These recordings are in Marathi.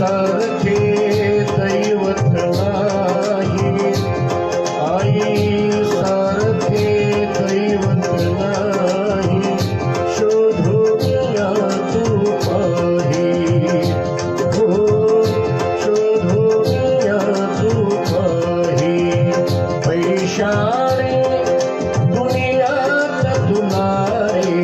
सारखे दैवत नाही. आई सारखे दैवत नाही. शोधूया तू पाही हो शोधूया तू पाही पैशाने दुनियात तुला रे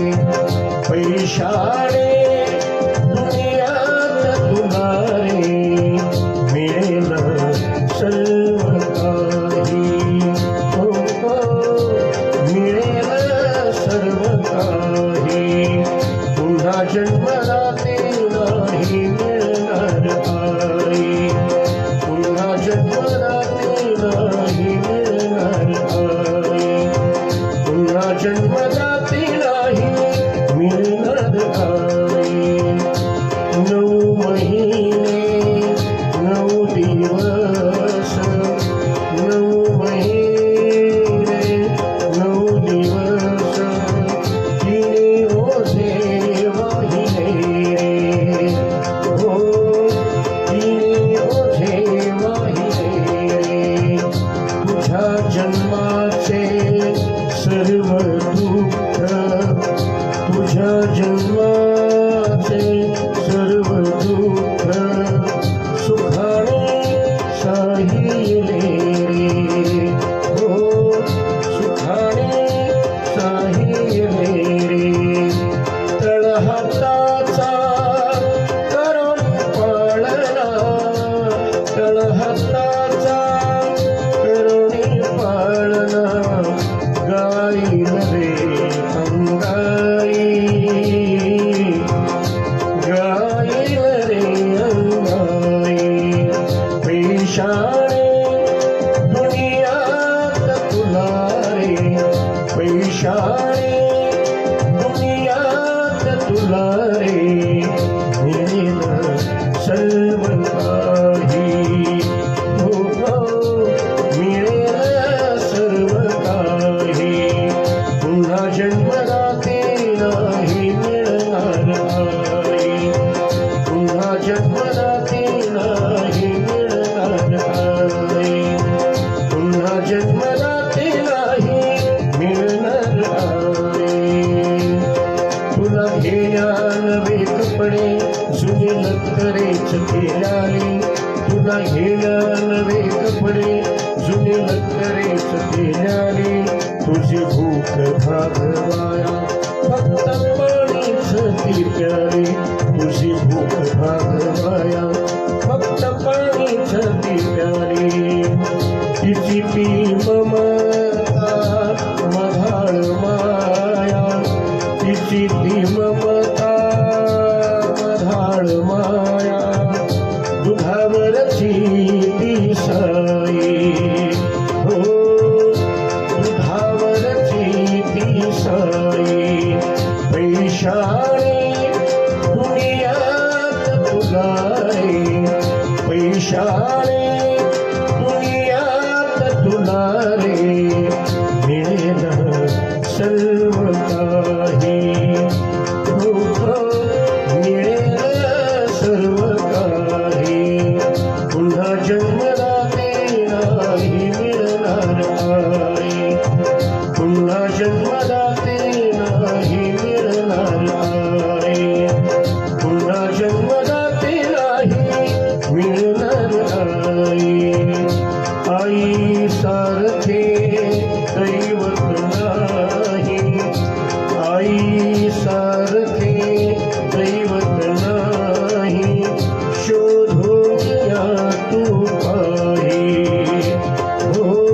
तुझ्या जन्माचे सर्व शाळे दुनियात तुला रे मिळेल सर्व काही हो, हो मिळेल सर्व काही पुन्हा जन्मला ते नाही मिळणार आई. पुन्हा जन्मला ते नाही मिळणार पुन्हा जन्मला लक्करेच केल्याने तुला घेण्या नवे कपडे जुने लक्करेच केल्याने तुझी भूक भागवाया फक्त पाणीच ती प्यारी तुझी भूक भागवाया फक्त पाणीच ती प्यारी तिची पी ममा पैशाने आई सारखे दैवत नाही। आई सारखे दैवत नाही। शोधो या तू पाही। हो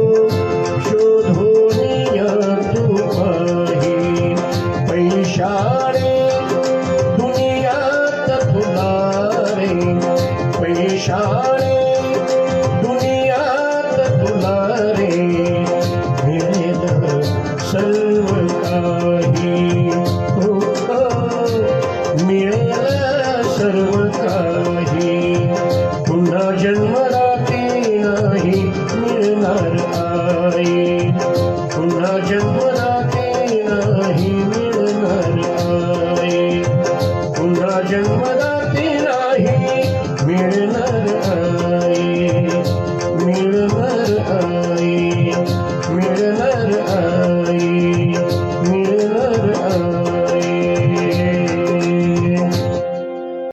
शोधो या तू पाही। पैशा नाही. पुन्हा जन्मला ते नाही मिळणार आई.